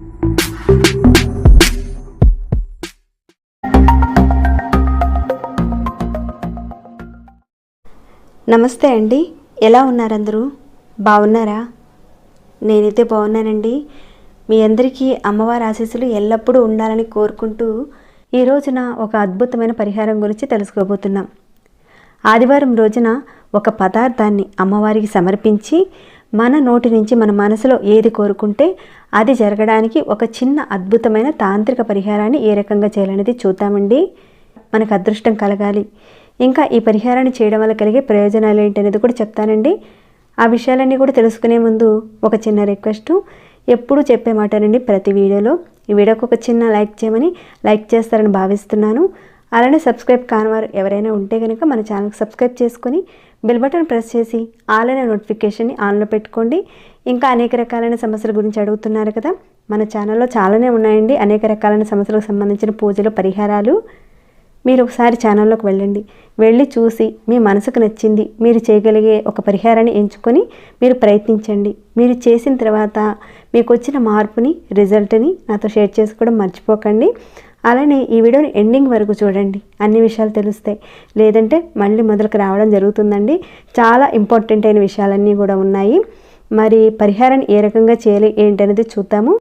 నమస్తే అండి. ఎలా ఉన్నారందరూ? బాగున్నారా? నేనైతే బాగున్నానండి. మీ అందరికీ అమ్మవారి ఆశీస్సులు ఎల్లప్పుడూ ఉండాలని కోరుకుంటూ ఈ రోజున ఒక అద్భుతమైన పరిహారం గురించి తెలుసుకోబోతున్నాం. ఆదివారం రోజున ఒక పదార్థాన్ని అమ్మవారికి సమర్పించి మన నోటి నుంచి మన మనసులో ఏది కోరుకుంటే అది జరగడానికి ఒక చిన్న అద్భుతమైన తాంత్రిక పరిహారాన్ని ఏ రకంగా చేయాలనేది చూద్దామండి. మనకు అదృష్టం కలగాలి. ఇంకా ఈ పరిహారాన్ని చేయడం వల్ల కలిగే ప్రయోజనాలు ఏంటనేది కూడా చెప్తానండి. ఆ విషయాలన్నీ కూడా తెలుసుకునే ముందు ఒక చిన్న రిక్వెస్ట్. ఎప్పుడూ చెప్పే మాటనండి ప్రతి వీడియోలో. ఈ వీడియోకి ఒక చిన్న లైక్ చేయమని లైక్ చేస్తారని భావిస్తున్నాను. అలానే సబ్స్క్రైబ్ కానివారు ఎవరైనా ఉంటే కనుక మన ఛానల్కి సబ్స్క్రైబ్ చేసుకొని బెల్ బటన్ ప్రెస్ చేసి ఆల్ అనే నోటిఫికేషన్ని ఆన్లో పెట్టుకోండి. ఇంకా అనేక రకాలైన సమస్యల గురించి అడుగుతున్నారు కదా. మన ఛానల్లో చాలానే ఉన్నాయండి. అనేక రకాలైన సమస్యలకు సంబంధించిన పూజలు పరిహారాలు. మీరు ఒకసారి ఛానల్లోకి వెళ్ళండి. వెళ్ళి చూసి మీ మనసుకు నచ్చింది మీరు చేయగలిగే ఒక పరిహారాన్ని ఎంచుకొని మీరు ప్రయత్నించండి. మీరు చేసిన తర్వాత మీకు వచ్చిన మార్పుని రిజల్ట్ని నాతో షేర్ చేసుకోవడం మర్చిపోకండి. అలానే ఈ వీడియోని ఎండింగ్ వరకు చూడండి. అన్ని విషయాలు తెలుస్తాయి. లేదంటే మళ్ళీ మొదలుకు రావడం జరుగుతుందండి. చాలా ఇంపార్టెంట్ అయిన విషయాలన్నీ కూడా ఉన్నాయి. మరి పరిహారాన్ని ఏ రకంగా చేయాలి ఏంటనేది చూద్దాము.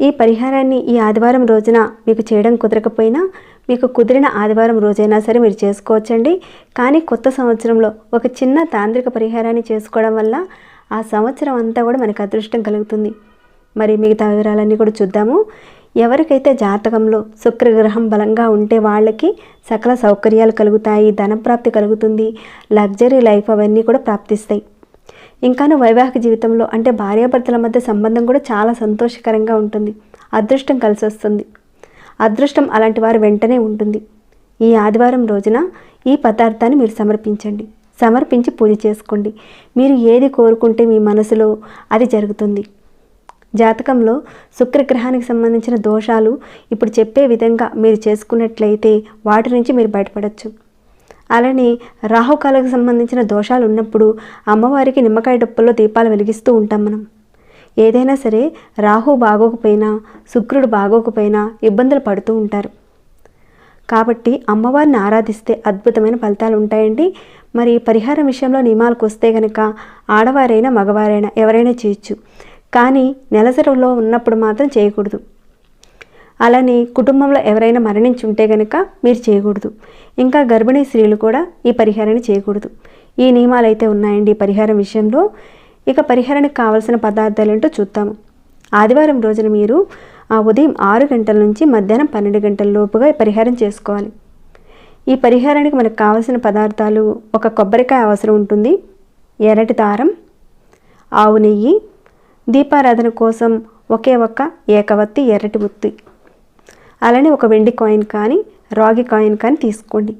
ఈ పరిహారాన్ని ఈ ఆదివారం రోజున మీకు చేయడం కుదరకపోయినా మీకు కుదిరిన ఆదివారం రోజైనా సరే మీరు చేసుకోవచ్చండి. కానీ కొత్త సంవత్సరంలో ఒక చిన్న తాంత్రిక పరిహారాన్ని చేసుకోవడం వల్ల ఆ సంవత్సరం అంతా కూడా మనకు అదృష్టం కలుగుతుంది. మరి మిగతా వివరాలన్నీ కూడా చూద్దాము. ఎవరికైతే జాతకంలో శుక్రగ్రహం బలంగా ఉంటే వాళ్ళకి సకల సౌకర్యాలు కలుగుతాయి ధనప్రాప్తి కలుగుతుంది లగ్జరీ లైఫ్ అవన్నీ కూడా ప్రాప్తిస్తాయి. ఇంకాను వైవాహిక జీవితంలో అంటే భార్యాభర్తల మధ్య సంబంధం కూడా చాలా సంతోషకరంగా ఉంటుంది. అదృష్టం కలిసి వస్తుంది. అదృష్టం అలాంటి వారు వెంటనే ఉంటుంది. ఈ ఆదివారం రోజున ఈ పదార్థాన్ని మీరు సమర్పించండి. సమర్పించి పూజ చేసుకోండి. మీరు ఏది కోరుకుంటే మీ మనసులో అది జరుగుతుంది. జాతకంలో శుక్రగ్రహానికి సంబంధించిన దోషాలు ఇప్పుడు చెప్పే విధంగా మీరు చేసుకున్నట్లయితే వాటి నుంచి మీరు బయటపడవచ్చు అలానే రాహుకాలకు సంబంధించిన దోషాలు ఉన్నప్పుడు అమ్మవారికి నిమ్మకాయ డొప్పల్లో దీపాలు వెలిగిస్తూ ఉంటాం మనం. ఏదైనా సరే రాహు బాగోకపోయినా శుక్రుడు బాగోకపోయినా ఇబ్బందులు పడుతూ ఉంటారు. కాబట్టి అమ్మవారిని ఆరాధిస్తే అద్భుతమైన ఫలితాలు ఉంటాయండి. మరి పరిహారం విషయంలో నియమాలకు వస్తే కనుక ఆడవారైనా మగవారైనా ఎవరైనా చేయొచ్చు. కానీ నెలసరిలో ఉన్నప్పుడు మాత్రం చేయకూడదు. అలానే కుటుంబంలో ఎవరైనా మరణించి ఉంటే కనుక మీరు చేయకూడదు. ఇంకా గర్భిణీ స్త్రీలు కూడా ఈ పరిహారాన్ని చేయకూడదు. ఈ నియమాలు అయితే ఉన్నాయండి ఈ పరిహారం విషయంలో. ఇక పరిహారానికి కావాల్సిన పదార్థాలు ఏంటో చూద్దాము ఆదివారం రోజున మీరు ఆ ఉదయం ఆరు గంటల నుంచి మధ్యాహ్నం పన్నెండు గంటల లోపుగా పరిహారం చేసుకోవాలి. ఈ పరిహారానికి మనకు కావలసిన పదార్థాలు ఒక కొబ్బరికాయ అవసరం ఉంటుంది ఎర్రటి దారం ఆవు నెయ్యి దీపారాధన కోసం ఒకే ఒక్క ఏకవత్తి ఎర్రటి బుత్తి అలానే ఒక వెండి కాయిన్ కానీ రాగి కాయిన్ కానీ తీసుకోండి.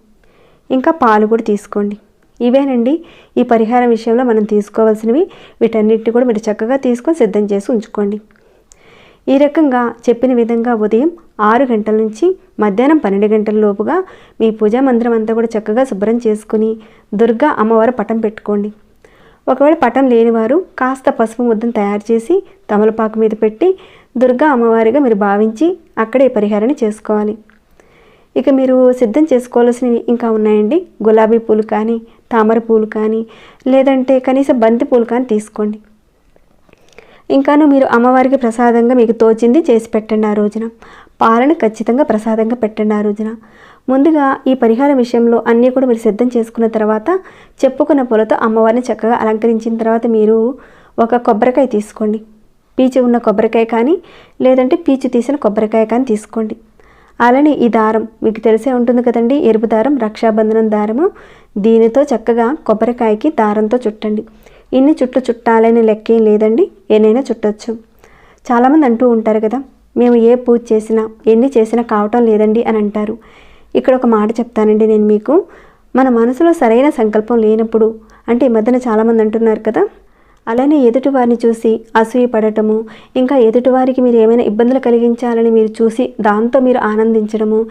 ఇంకా పాలు కూడా తీసుకోండి. ఇవేనండి. ఈ పరిహారం విషయంలో మనం తీసుకోవాల్సినవి వీటన్నిటిని కూడా మీరు చక్కగా తీసుకొని సిద్ధం చేసి ఉంచుకోండి. ఈ రకంగా చెప్పిన విధంగా ఉదయం ఆరు గంటల నుంచి మధ్యాహ్నం పన్నెండు గంటల లోపుగా మీ పూజా మందిరం అంతా కూడా చక్కగా శుభ్రం చేసుకుని దుర్గా అమ్మవారు పటం పెట్టుకోండి. ఒకవేళ పటం లేనివారు కాస్త పసుపు ముద్దను తయారు చేసి తమలపాకు మీద పెట్టి దుర్గా అమ్మవారిగా మీరు భావించి అక్కడే పరిహారాన్ని చేసుకోవాలి. ఇక మీరు సిద్ధం చేసుకోవాల్సినవి ఇంకా ఉన్నాయండి. గులాబీ పూలు కానీ తామర పూలు కానీ లేదంటే కనీసం బంతి పూలు కానీ తీసుకోండి. ఇంకాను మీరు అమ్మవారికి ప్రసాదంగా మీకు తోచింది చేసి పెట్టండి ఆ రోజున. పాలను ఖచ్చితంగా ప్రసాదంగా పెట్టండి ఆ రోజున. ముందుగా ఈ పరిహారం విషయంలో అన్నీ కూడా మీరు సిద్ధం చేసుకున్న తర్వాత చెప్పుకున్న పూలతో అమ్మవారిని చక్కగా అలంకరించిన తర్వాత మీరు ఒక కొబ్బరికాయ తీసుకోండి. పీచు ఉన్న కొబ్బరికాయ కానీ లేదంటే పీచు తీసిన కొబ్బరికాయ కానీ తీసుకోండి. అలానే ఈ దారం మీకు తెలిసే ఉంటుంది కదండి ఎరుపు దారం రక్షాబంధనం దారము. దీనితో చక్కగా కొబ్బరికాయకి దారంతో చుట్టండి. ఇన్ని చుట్లు చుట్టాలని లెక్కేం లేదండి ఎన్నైనా చుట్టొచ్చు. చాలామంది అంటూ ఉంటారు కదా మేము ఏ పూజ చేసినా ఎన్ని చేసినా కావటం లేదండి అని అంటారు. ఇక్కడ ఒక మాట చెప్తానండి నేను మీకు. మన మనసులో సరైన సంకల్పం లేనప్పుడు అంటే ఈ మధ్యన చాలామంది అంటున్నారు కదా అలానే ఎదుటివారిని చూసి అసూయ పడటము ఇంకా ఎదుటివారికి మీరు ఏమైనా ఇబ్బందులు కలిగించాలని మీరు చూసి దాంతో మీరు ఆనందించడము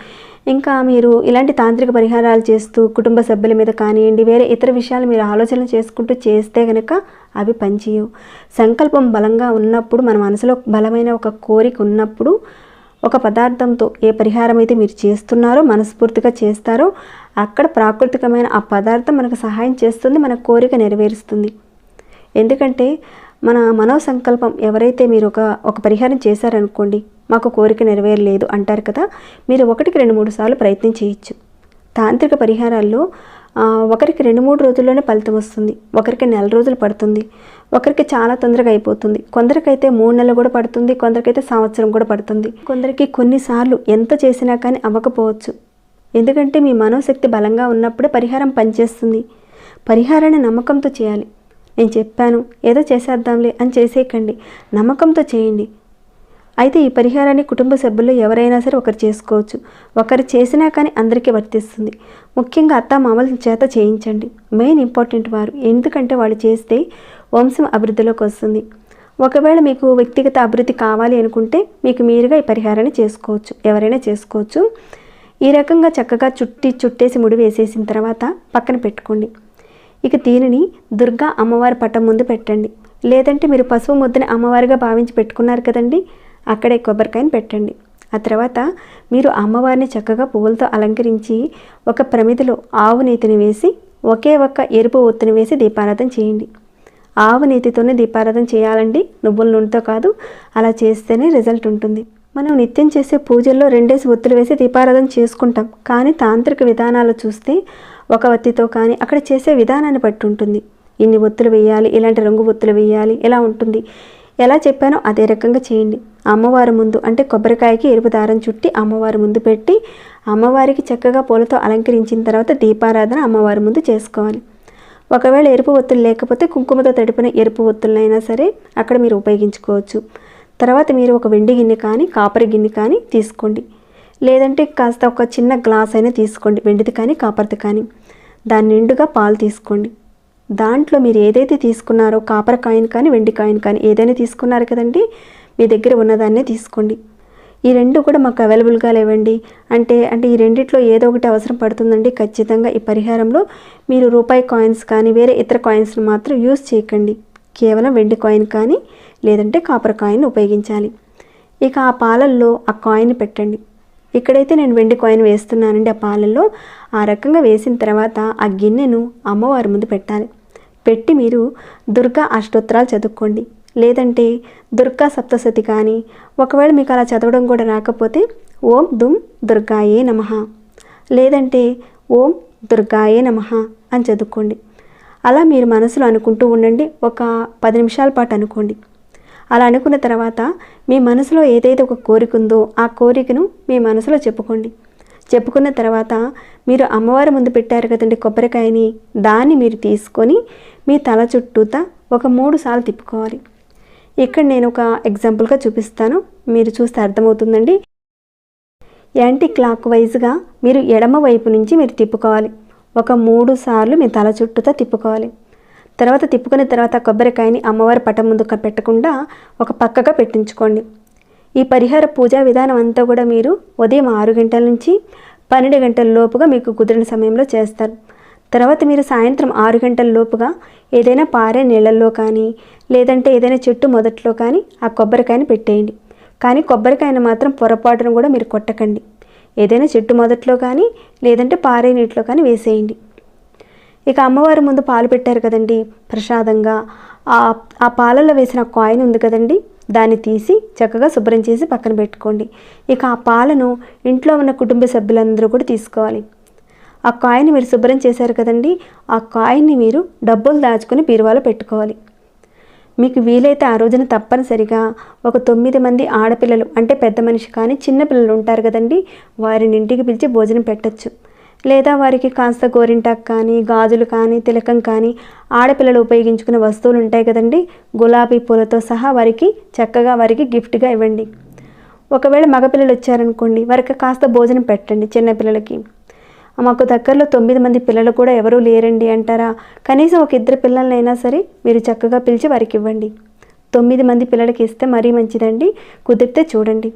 ఇంకా మీరు ఇలాంటి తాంత్రిక పరిహారాలు చేస్తూ కుటుంబ సభ్యుల మీద కానివ్వండి వేరే ఇతర విషయాలు మీరు ఆలోచన చేసుకుంటూ చేస్తే కనుక అవి పనిచేయవు. సంకల్పం బలంగా ఉన్నప్పుడు మన మనసులో బలమైన ఒక కోరిక ఉన్నప్పుడు ఒక పదార్థంతో ఏ పరిహారం అయితే మీరు చేస్తున్నారో మనస్ఫూర్తిగా చేస్తారో అక్కడ ప్రాకృతికమైన ఆ పదార్థం మనకు సహాయం చేస్తుంది మన కోరిక నెరవేరుస్తుంది. ఎందుకంటే మన మనో సంకల్పం ఎవరైతే మీరు ఒక ఒక పరిహారం చేశారనుకోండి మాకు కోరిక నెరవేరలేదు అంటారు కదా మీరు ఒకటికి రెండు మూడు సార్లు ప్రయత్నం చేయొచ్చు. తాంత్రిక పరిహారాల్లో ఒకరికి రెండు మూడు రోజుల్లోనే ఫలితం వస్తుంది. ఒకరికి నెల రోజులు పడుతుంది. ఒకరికి చాలా తొందరగా అయిపోతుంది. కొందరికైతే మూడు నెలలు కూడా పడుతుంది. కొందరికైతే సంవత్సరం కూడా పడుతుంది. కొందరికి కొన్నిసార్లు ఎంత చేసినా కానీ అవ్వకపోవచ్చు. ఎందుకంటే మీ మనోశక్తి బలంగా ఉన్నప్పుడే పరిహారం పనిచేస్తుంది. పరిహారాన్ని నమ్మకంతో చేయాలి. నేను చెప్పాను. ఏదో చేసేద్దాంలే అని చేసేయకండి. నమ్మకంతో చేయండి. అయితే ఈ పరిహారాన్ని కుటుంబ సభ్యుల్లో ఎవరైనా సరే ఒకరు చేసుకోవచ్చు. ఒకరు చేసినా కానీ అందరికీ వర్తిస్తుంది. ముఖ్యంగా అత్త మామల చేత చేయించండి. మెయిన్ ఇంపార్టెంట్ వారు. ఎందుకంటే వాళ్ళు చేస్తే వంశం అభివృద్ధిలోకి వస్తుంది. ఒకవేళ మీకు వ్యక్తిగత అభివృద్ధి కావాలి అనుకుంటే మీకు మీరుగా ఈ పరిహారాన్ని చేసుకోవచ్చు. ఎవరైనా చేసుకోవచ్చు. ఈ రకంగా చక్కగా చుట్టి చుట్టేసి ముడి వేసేసిన తర్వాత పక్కన పెట్టుకోండి. ఇక దీనిని దుర్గా అమ్మవారి పటం ముందు పెట్టండి. లేదంటే మీరు పశువు ముద్దని అమ్మవారిగా భావించి పెట్టుకున్నారు కదండి? అక్కడే కొబ్బరికాయని పెట్టండి. ఆ తర్వాత మీరు అమ్మవారిని చక్కగా పువ్వులతో అలంకరించి ఒక ప్రమిదిలో ఆవు నీతిని వేసి ఒకే ఒక్క ఎరుపు ఒత్తిని వేసి దీపారాధన చేయండి. ఆవు నీతితోనే దీపారాధన చేయాలండి. నువ్వుల నూనెతో కాదు అలా చేస్తేనే రిజల్ట్ ఉంటుంది. మనం నిత్యం చేసే పూజల్లో రెండేసి ఒత్తులు వేసి దీపారాధన చేసుకుంటాం. కానీ తాంత్రిక విధానాలు చూస్తే ఒక ఒత్తితో కానీ అక్కడ చేసే విధానాన్ని బట్టి ఉంటుంది. ఇన్ని ఒత్తులు వేయాలి ఇలాంటి రంగు ఒత్తులు వేయాలి ఇలా ఉంటుంది. ఎలా చెప్పానో అదే రకంగా చేయండి. అమ్మవారి ముందు అంటే కొబ్బరికాయకి ఎరుపు దారం చుట్టి అమ్మవారి ముందు పెట్టి అమ్మవారికి చక్కగా పూలతో అలంకరించిన తర్వాత దీపారాధన అమ్మవారి ముందు చేసుకోవాలి. ఒకవేళ ఎరుపు ఒత్తులు లేకపోతే కుంకుమతో తడిపిన ఎరుపు ఒత్తులైనా సరే అక్కడ మీరు ఉపయోగించుకోవచ్చు. తర్వాత మీరు ఒక వెండి గిన్నె కానీ కాపర్ గిన్నె కానీ తీసుకోండి. లేదంటే కాస్త ఒక చిన్న గ్లాస్ అయినా తీసుకోండి వెండిది కానీ కాపర్ది కానీ. దాని నిండుగా పాలు తీసుకోండి. దాంట్లో మీరు ఏదైతే తీసుకున్నారో కాపర్ కాయిన్ కానీ వెండి కాయిన్ కానీ ఏదైనా తీసుకున్నారు కదండి మీ దగ్గర ఉన్నదాన్నే తీసుకోండి. ఈ రెండు కూడా మాకు అవైలబుల్గా లేవండి. అంటే అంటే ఈ రెండిట్లో ఏదో ఒకటి అవసరం పడుతుందండి. ఖచ్చితంగా ఈ పరిహారంలో మీరు రూపాయి కాయిన్స్ కానీ వేరే ఇతర కాయిన్స్ని మాత్రం యూజ్ చేయకండి. కేవలం వెండి కాయిన్ కానీ లేదంటే కాపర్ కాయిన్ ఉపయోగించాలి. ఇక ఆ పాలల్లో ఆ కాయిన్ పెట్టండి. ఇక్కడైతే నేను వెండి కాయిన్ వేస్తున్నానండి ఆ పాలల్లో. ఆ రకంగా వేసిన తర్వాత ఆ గిన్నెను అమ్మవారి ముందు పెట్టాలి. పెట్టి మీరు దుర్గా అష్టోత్తరాలు చదువుకోండి. లేదంటే దుర్గా సప్తసతి కానీ ఒకవేళ మీకు అలా చదవడం కూడా రాకపోతే ఓం దుమ్ దుర్గాయే నమ. లేదంటే ఓం దుర్గాయే నమ అని చదువుకోండి. అలా మీరు మనసులో అనుకుంటూ ఉండండి ఒక పది నిమిషాల పాటు అనుకోండి. అలా అనుకున్న తర్వాత మీ మనసులో ఏదైతే ఒక కోరిక ఉందో ఆ కోరికను మీ మనసులో చెప్పుకోండి. చెప్పుకున్న తర్వాత మీరు అమ్మవారి ముందు పెట్టారు కదండి కొబ్బరికాయని దాన్ని మీరు తీసుకొని మీ తల చుట్టూతా ఒక మూడు సార్లు తిప్పుకోవాలి. ఇక్కడ నేను ఒక ఎగ్జాంపుల్గా చూపిస్తాను. మీరు చూస్తే అర్థమవుతుందండి. యాంటీ క్లాక్ వైజ్గా మీరు ఎడమ వైపు నుంచి మీరు తిప్పుకోవాలి. ఒక మూడు సార్లు మీ తల చుట్టూతో తిప్పుకోవాలి. తర్వాత తిప్పుకున్న తర్వాత కొబ్బరికాయని అమ్మవారి పటం ముందు పెట్టకుండా ఒక పక్కగా పెట్టించుకోండి. ఈ పరిహార పూజా విధానం అంతా కూడా మీరు ఉదయం ఆరు గంటల నుంచి పన్నెండు గంటల లోపుగా మీకు కుదిరిన సమయంలో చేస్తారు. తర్వాత మీరు సాయంత్రం ఆరు గంటల లోపుగా ఏదైనా పారే నీళ్ళల్లో కానీ లేదంటే ఏదైనా చెట్టు మొదట్లో కానీ ఆ కొబ్బరికాయని పెట్టేయండి. కానీ కొబ్బరికాయను మాత్రం పొరపాటును కూడా మీరు కొట్టకండి. ఏదైనా చెట్టు మొదట్లో కానీ లేదంటే పారే నీటిలో కానీ వేసేయండి. ఇక అమ్మవారి ముందు పాలు పెట్టారు కదండి. ప్రసాదంగా ఆ ఆ పాలలో వేసిన కాయిన్ ఉంది కదండి. దాన్ని తీసి చక్కగా శుభ్రం చేసి పక్కన పెట్టుకోండి. ఇక ఆ పాలను ఇంట్లో ఉన్న కుటుంబ సభ్యులందరూ కూడా తీసుకోవాలి. ఆ కాయిన్ మీరు శుభ్రం చేశారు కదండి ఆ కాయిన్ని మీరు డబ్బులు దాచుకుని బీరువాలో పెట్టుకోవాలి. మీకు వీలైతే ఆ రోజున తప్పనిసరిగా ఒక తొమ్మిది మంది ఆడపిల్లలు అంటే పెద్ద మనిషి కానీ చిన్నపిల్లలు ఉంటారు కదండి వారిని ఇంటికి పిలిచి భోజనం పెట్టచ్చు. లేదా వారికి కాస్త గోరింటాకు కానీ గాజులు కానీ తిలకం కానీ ఆడపిల్లలు ఉపయోగించుకునే వస్తువులు ఉంటాయి కదండి గులాబీ పూలతో సహా వారికి చక్కగా వారికి గిఫ్ట్గా ఇవ్వండి. ఒకవేళ మగపిల్లలు వచ్చారనుకోండి వారికి కాస్త భోజనం పెట్టండి చిన్నపిల్లలకి మాకు దగ్గరలో తొమ్మిది మంది పిల్లలు కూడా ఎవరూ లేరండి అంటారా? కనీసం ఒక ఇద్దరు పిల్లలైనా సరే మీరు చక్కగా పిలిచి వారికి ఇవ్వండి. తొమ్మిది మంది పిల్లలకి ఇస్తే మరీ మంచిదండి. కుదిరితే చూడండి.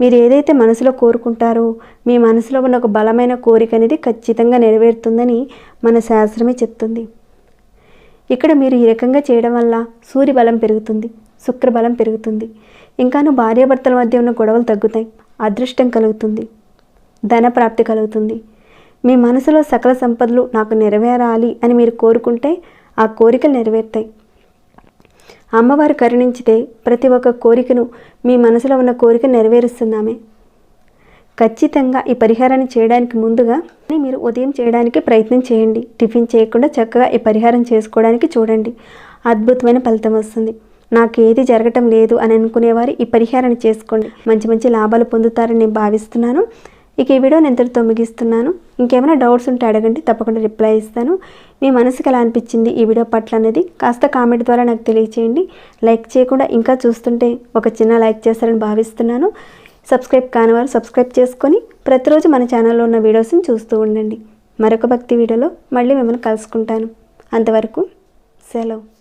మీరు ఏదైతే మనసులో కోరుకుంటారో మీ మనసులో ఉన్న ఒక బలమైన కోరిక అనేది ఖచ్చితంగా నెరవేరుతుందని మన శాస్త్రమే చెప్తుంది. ఇక్కడ మీరు ఈ రకంగా చేయడం వల్ల సూర్య బలం పెరుగుతుంది శుక్రబలం పెరుగుతుంది. ఇంకాను భార్యాభర్తల మధ్య ఉన్న గొడవలు తగ్గుతాయి అదృష్టం కలుగుతుంది ధన ప్రాప్తి కలుగుతుంది. మీ మనసులో సకల సంపదలు నాకు నెరవేరాలి అని మీరు కోరుకుంటే ఆ కోరికలు నెరవేరుతాయి. అమ్మవారు కరుణించితే ప్రతి ఒక్క కోరికను మీ మనసులో ఉన్న కోరిక నెరవేరుస్తున్నామే ఖచ్చితంగా ఈ పరిహారాన్ని చేయడానికి ముందుగా మీరు ఉదయం చేయడానికి ప్రయత్నం చేయండి. టిఫిన్ చేయకుండా చక్కగా ఈ పరిహారం చేసుకోవడానికి చూడండి. అద్భుతమైన ఫలితం వస్తుంది. నాకు ఏది జరగటం లేదు అని అనుకునేవారు ఈ పరిహారాన్ని చేసుకోండి. మంచి మంచి లాభాలు పొందుతారని నేను భావిస్తున్నాను. ఇక ఈ నేను ఇంత ముగిస్తున్నాను. ఇంకేమైనా డౌట్స్ ఉంటే అడగండి తప్పకుండా రిప్లై ఇస్తాను. మీ మనసుకి ఎలా అనిపించింది ఈ వీడియో పట్ల అనేది కాస్త కామెంట్ ద్వారా నాకు తెలియచేయండి. లైక్ చేయకుండా ఇంకా చూస్తుంటే ఒక చిన్న లైక్ చేస్తారని భావిస్తున్నాను. సబ్స్క్రైబ్ కాని వారు సబ్స్క్రైబ్ చేసుకొని ప్రతిరోజు మన ఛానల్లో ఉన్న వీడియోస్ని చూస్తూ ఉండండి. మరొక భక్తి వీడియోలో మళ్ళీ మిమ్మల్ని కలుసుకుంటాను. అంతవరకు సెలవు.